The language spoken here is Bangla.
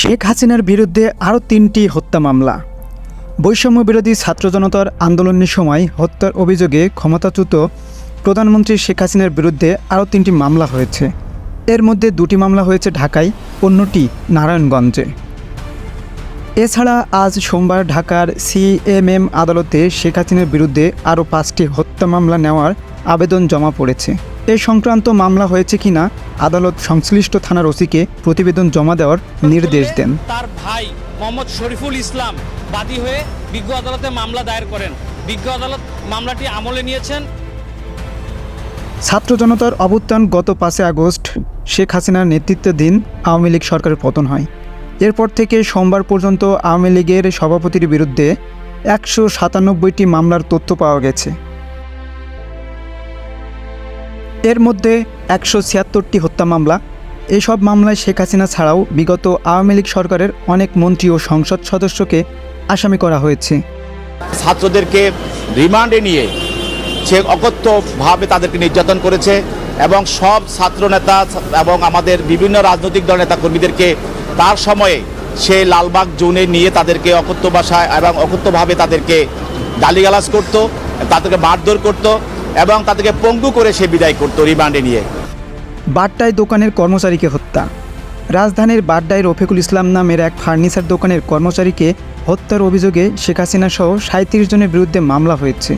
শেখ হাসিনার বিরুদ্ধে আরও তিনটি হত্যা মামলা। বৈষম্য বিরোধী ছাত্র জনতার আন্দোলনের সময় হত্যার অভিযোগে ক্ষমতাচ্যুত প্রধানমন্ত্রী শেখ হাসিনার বিরুদ্ধে আরও তিনটি মামলা হয়েছে। এর মধ্যে দুটি মামলা হয়েছে ঢাকায়, অন্যটি নারায়ণগঞ্জে। এছাড়া আজ সোমবার ঢাকার সিএমএম আদালতে শেখ হাসিনার বিরুদ্ধে আরও পাঁচটি হত্যা মামলা নেওয়ার আবেদন জমা পড়েছে। এ সংক্রান্ত মামলা হয়েছে কিনা আদালত সংশ্লিষ্ট থানার ওসিকে প্রতিবেদন জমা দেওয়ার নির্দেশ দেন। তার ভাই মোহাম্মদ শরীফুল ইসলাম বাদী হয়ে বিজ্ঞ আদালতে মামলা দায়ের করেন। বিজ্ঞ আদালত মামলাটি আমলে নিয়েছেন। ছাত্র জনতার অভ্যুত্থান গত পাঁচই আগস্ট শেখ হাসিনার নেতৃত্বাধীন আওয়ামী লীগ সরকারের পতন হয়। এরপর থেকে সোমবার পর্যন্ত আওয়ামী লীগের সভাপতির বিরুদ্ধে একশো সাতানব্বইটি মামলার তথ্য পাওয়া গেছে। এর মধ্যে একশো ছিয়াত্তরটি হত্যা মামলা। এসব মামলায় শেখ হাসিনা ছাড়াও বিগত আওয়ামী লীগ সরকারের অনেক মন্ত্রী ও সংসদ সদস্যকে আসামি করা হয়েছে। ছাত্রদেরকে রিমান্ডে নিয়ে সে অকথ্যভাবে তাদেরকে নির্যাতন করেছে এবং সব ছাত্র নেতা এবং আমাদের বিভিন্ন রাজনৈতিক দল নেতা কর্মীদেরকে তার সময়ে সে লালবাগ জোনে নিয়ে তাদেরকে অকথ্য ভাষায় এবং অকথ্যভাবে তাদেরকে গালিগালাজ করত, তাদেরকে মারধর করত। এবং তাদেরকে পঙ্গু করে সে বিদায় করতো রিমান্ডে নিয়ে। বাড্ডায় দোকানের কর্মচারীকে হত্যা। রাজধানীর বাড্ডায় রফিকুল ইসলাম নামের এক ফার্নিচার দোকানের কর্মচারীকে হত্যার অভিযোগে শেখ হাসিনা সহ সাঁত্রিশ জনের বিরুদ্ধে মামলা হয়েছে।